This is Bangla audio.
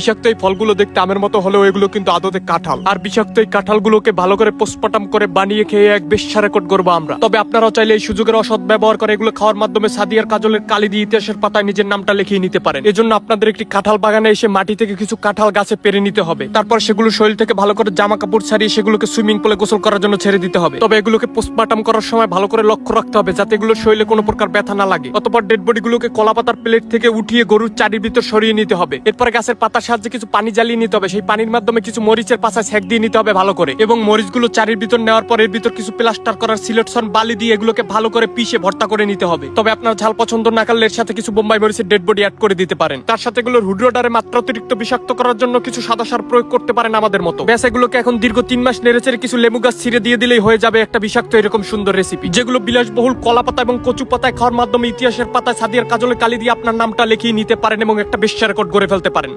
বিষাক্ত এই ফলগুলো দেখতে আমের মতো হলেও এগুলো কিন্তু আদতে কাঁঠাল। আর বিষাক্ত এই কাঁঠালগুলোকে ভালো করে পোস্টপাটাম করে বানিয়ে খেয়ে এক বেশ্যা রেকর্ড করব আমরা। তবে আপনারাও চাইলে এই সুযোগের অসৎ ব্যবহার করে এগুলো খাওয়ার মাধ্যমে সাদিয়ার কাজলের কালি দিয়ে ইতিহাসের পাতায় নিজের নামটা লিখিয়ে নিতে পারেন। এজন্য আপনাদের একটি কাঁঠাল বাগানে এসে মাটি থেকে কিছু কাঁঠাল গাছে পেরে নিতে হবে। তারপর সেগুলো শরীর থেকে ভালো করে জামা কাপড় ছাড়িয়ে সেগুলোকে সুইমিং পুলে গোসল করার জন্য ছেড়ে দিতে হবে। তবে এগুলোকে পোস্টমার্টম করার সময় ভালো করে লক্ষ্য রাখতে হবে যাতে এগুলো শরীরে কোনো প্রকার ব্যথা না লাগে। অতপর ডেড বডিগুলোকে কলা পাতার প্লেট থেকে উঠিয়ে গরুর চারির ভিতর সরিয়ে নিতে হবে। এরপরে গাছের পাতার সাহায্যে কিছু পানি জ্বালিয়ে নিতে হবে। সেই পানির মাধ্যমে কিছু মরিচের পাশা সেক দিয়ে নিতে হবে ভালো করে। এবং মরিচগুলো চারির ভিতর নেওয়ার পর এর ভিতর কিছু প্লাস্টার করার সিলেকশন বালি দিয়ে এগুলোকে ভালো করে পিষে ভর্তা করে নিতে হবে। তবে আপনার ঝাল পছন্দ না করলে এর সাথে কিছু বোম্বাই মরিচের ডেড বডি অ্যাড করে দিতে পারেন। তার সাথে এগুলোর হুড্রোডারে মাত্রা অতিরিক্ত বিষাক্ত করার জন্য কিছু সাদা সার প্রয়োগ করতে পারেন আমাদের মতো। ব্যাস, এগুলোকে এখন দীর্ঘ তিন মাস নেড়েচেড়ে কিছু লেবু গাছ ছিঁড়ে দিয়ে দিলেই হয়ে যাবে একটা বিষাক্ত এরকম সুন্দর রেসিপি যেগুলো বিলাসবহুল কলা পাতা এবং কচু পাতায় খাওয়ার মাধ্যমে ইতিহাসের পাতায় সাদিয়ার কাজলে কালি দিয়ে আপনার নামটা লিখিয়ে নিতে পারেন এবং একটা বিশ্ব রেকর্ড গড়ে ফেলতে পারেন।